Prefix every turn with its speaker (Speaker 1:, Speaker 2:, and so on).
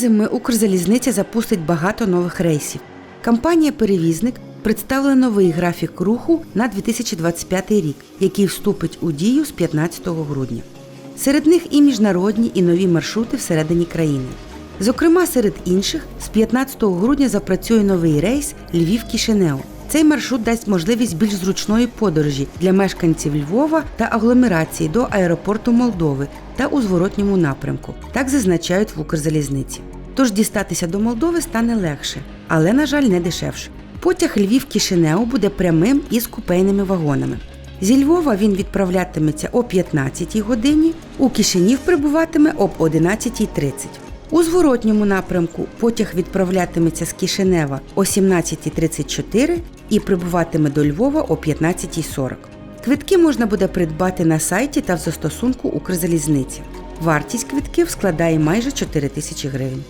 Speaker 1: зими Укрзалізниця запустить багато нових рейсів. Компанія-перевізник представила новий графік руху на 2025 рік, який вступить у дію з 15 грудня. Серед них і міжнародні, і нові маршрути всередині країни. Зокрема, серед інших, з 15 грудня запрацює новий рейс Львів-Кишинео. Цей маршрут дасть можливість більш зручної подорожі для мешканців Львова та агломерації до аеропорту Молдови та у зворотньому напрямку. Так зазначають в Укрзалізниці. Тож дістатися до Молдови стане легше, але, на жаль, не дешевше. Потяг Львів-Кишинео буде прямим із купейними вагонами. Зі Львова він відправлятиметься о 15 годині, у Кишинів прибуватиме об 11.30. У зворотньому напрямку потяг відправлятиметься з Кишинева о 17.34 і прибуватиме до Львова о 15.40. Квитки можна буде придбати на сайті та в застосунку Укрзалізниці. Вартість квитків складає майже 4 тисячі гривень.